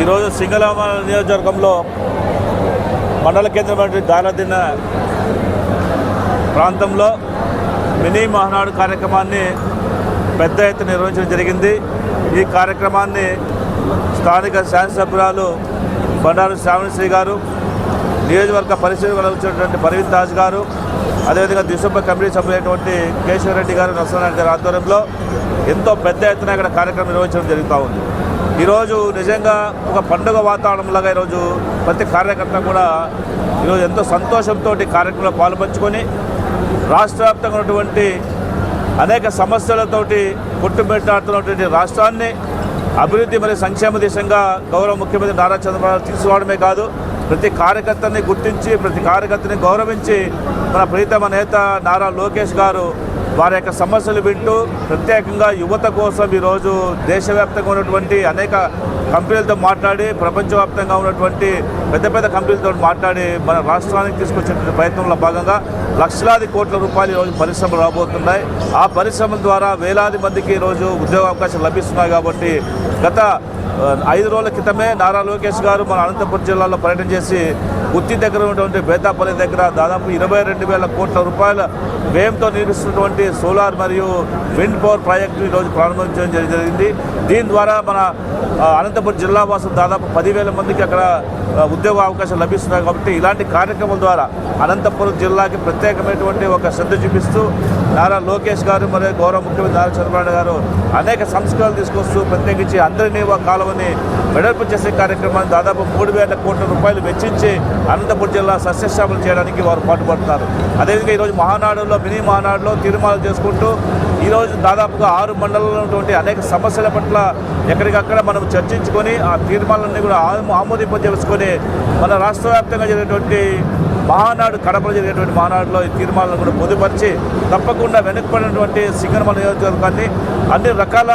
ఈరోజు సింగలామ నియోజకవర్గంలో మండల కేంద్రమైనటువంటి గాలదిన్న ప్రాంతంలో మినీ మహానాడు కార్యక్రమాన్ని పెద్ద ఎత్తున నిర్వహించడం జరిగింది. ఈ కార్యక్రమాన్ని స్థానిక శాసనసభ్యురాలు బండారు శ్రావణశ్రీ గారు నియోజకవర్గ పరిశీలన వచ్చినటువంటి పర్వీన్ దాస్ గారు అదేవిధంగా దిశంబ కమిటీ సభ్యులైనటువంటి కేశవరెడ్డి గారు నరసింహారెడ్డి గారి ఆధ్వర్యంలో ఎంతో పెద్ద ఎత్తున ఇక్కడ కార్యక్రమం నిర్వహించడం జరుగుతూ ఉంది. ఈరోజు నిజంగా ఒక పండుగ వాతావరణంలాగా ఈరోజు ప్రతి కార్యకర్త కూడా ఈరోజు ఎంతో సంతోషంతో కార్యక్రమంలో పాల్పంచుకొని రాష్ట్ర వ్యాప్తంగా ఉన్నటువంటి అనేక సమస్యలతోటి కొట్టుబెట్టాడుతున్నటువంటి రాష్ట్రాన్ని అభివృద్ధి మరియు సంక్షేమ దిశంగా గౌరవ ముఖ్యమంత్రి నారా చంద్రబాబు తీసుకోవడమే కాదు ప్రతి కార్యకర్తని గుర్తించి ప్రతి కార్యకర్తని గౌరవించి మన ప్రీతమ నేత నారా లోకేష్ గారు వారి యొక్క సమస్యలు వింటూ ప్రత్యేకంగా యువత కోసం ఈరోజు దేశవ్యాప్తంగా ఉన్నటువంటి అనేక కంపెనీలతో మాట్లాడి ప్రపంచవ్యాప్తంగా ఉన్నటువంటి పెద్ద పెద్ద కంపెనీలతో మాట్లాడి మన రాష్ట్రానికి తీసుకొచ్చినటువంటి ప్రయత్నంలో భాగంగా లక్షలాది కోట్ల రూపాయలు ఈరోజు పరిశ్రమలు రాబోతున్నాయి. ఆ పరిశ్రమల ద్వారా వేలాది మందికి ఈరోజు ఉద్యోగ అవకాశాలు లభిస్తున్నాయి కాబట్టి గత ఐదు రోజుల క్రితమే నారా లోకేష్ గారు మన అనంతపురం జిల్లాలో పర్యటన చేసి గుత్తి దగ్గర ఉన్నటువంటి బేతాపల్లి దగ్గర దాదాపు ఇరవై రెండు వేల కోట్ల రూపాయల వ్యయంతో నిర్మిస్తున్నటువంటి సోలార్ మరియు విండ్ పవర్ ప్రాజెక్టు ఈరోజు ప్రారంభించడం జరిగింది. దీని ద్వారా మన అనంతపురం జిల్లా వాసులు దాదాపు పదివేల మందికి అక్కడ ఉద్యోగ అవకాశాలు లభిస్తున్నాయి కాబట్టి ఇలాంటి కార్యక్రమాల ద్వారా అనంతపురం జిల్లాకి ప్రత్యేకమైనటువంటి ఒక శ్రద్ధ చూపిస్తూ నారా లోకేష్ గారు మరియు గౌరవ ముఖ్యమంత్రి నారా చంద్రబాబు గారు అనేక సంస్కరణలు తీసుకొస్తూ ప్రత్యేకించి అందరినీ ఒక కాలువని వెడల్పు చేసే కార్యక్రమాన్ని దాదాపు మూడు వేల కోట్ల రూపాయలు వెచ్చించి అనంతపురం జిల్లా సస్యశ్యామలు చేయడానికి వారు పాటుపడుతున్నారు. అదేవిధంగా ఈరోజు మహానాడులో మినీ మహానాడులో తీర్మానాలు చేసుకుంటూ ఈరోజు దాదాపుగా ఆరు మండలంలో ఉన్నటువంటి అనేక సమస్యల పట్ల ఎక్కడికక్కడ మనం చర్చించుకొని ఆ తీర్మానాలన్నీ కూడా ఆమోదింపజేసుకొని మన రాష్ట్ర వ్యాప్తంగా జరిగేటువంటి మహానాడు కడపలో జరిగేటువంటి మహానాడులో ఈ తీర్మానాలను కూడా పొందుపరిచి తప్పకుండా వెనుకబడినటువంటి సింగనమల నియోజకవర్గాన్ని అన్ని రకాల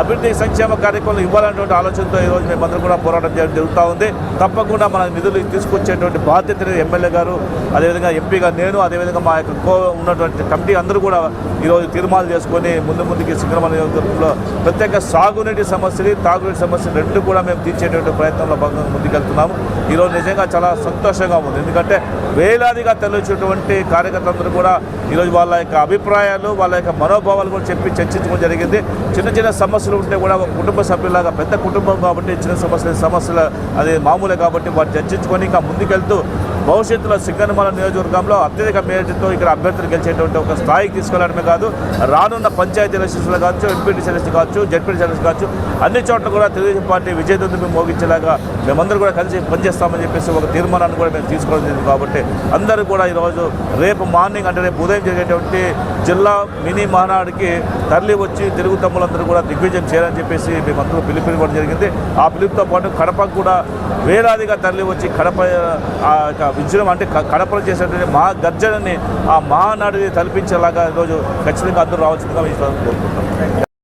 అభివృద్ధి సంక్షేమ కార్యక్రమాలు ఇవ్వాలనేటువంటి ఆలోచనతో ఈరోజు మేమందరం కూడా పోరాటం చేయడం జరుగుతూ ఉంది. తప్పకుండా మన నిధులు తీసుకొచ్చేటువంటి బాధ్యతని ఎమ్మెల్యే గారు అదేవిధంగా ఎంపీగా నేను అదేవిధంగా మా యొక్క కో ఉన్నటువంటి కమిటీ అందరూ కూడా ఈరోజు తీర్మానాలు చేసుకొని ముందు ముందుకి సింగరమ నియోజకవర్గంలో ప్రత్యేక సాగునీటి సమస్యలు తాగునీటి సమస్యలు రెండు కూడా మేము తీర్చేటువంటి ప్రయత్నంలో భాగంగా ముందుకెళ్తున్నాము. ఈరోజు నిజంగా చాలా సంతోషంగా ఉంది. ఎందుకంటే వేలాదిగా తెలిసినటువంటి కార్యకర్తలందరూ కూడా ఈరోజు వాళ్ళ యొక్క అభిప్రాయాలు వాళ్ళ యొక్క మనోభావాలు కూడా చెప్పి చర్చించడం జరిగింది. చిన్న చిన్న సమస్యలు ఉంటే కూడా ఒక కుటుంబ సభ్యులాగా పెద్ద కుటుంబం కాబట్టి చిన్న సమస్యలు సమస్యలు అది మామూలే కాబట్టి వాటిని చర్చించుకొని ఇంకా ముందుకెళ్తూ భవిష్యత్తులో సింగనమల నియోజకవర్గంలో అత్యధిక మేరటితో ఇక్కడ అభ్యర్థులు గెలిచేటువంటి ఒక స్థాయికి తీసుకెళ్ళడమే కాదు రానున్న పంచాయతీ ఎలక్షన్స్లో కావచ్చు ఎంపీటీ ఎలక్షన్ కావచ్చు జడ్పీటీ సెలెక్స్ కావచ్చు అన్ని చోట్ల కూడా తెలుగుదేశం పార్టీ విజయదుందు మోగించేలాగా మేమందరూ కూడా కలిసి పనిచేస్తామని చెప్పేసి ఒక తీర్మానాన్ని కూడా మేము తీసుకోవడం జరిగింది కాబట్టి అందరూ కూడా ఈరోజు రేపు మార్నింగ్ అంటే రేపు ఉదయం జరిగేటువంటి జిల్లా మినీ మహానాడుకి తరలి వచ్చి తెలుగు తమ్ములందరూ కూడా దిగ్విజయం చేయాలని చెప్పేసి మేమందరూ పిలుపునివ్వడం జరిగింది. ఆ పిలుపుతో పాటు కడపకు కూడా వేలాదిగా తరలి వచ్చి కడప విజృంభ అంటే కడపలు కడపలో చేసేటువంటి మహా గర్జనని ఆ మహానాడిని తలపించేలాగా ఈరోజు ఖచ్చితంగా అందరూ రావాల్సిందిగా మేము కోరుకుంటాం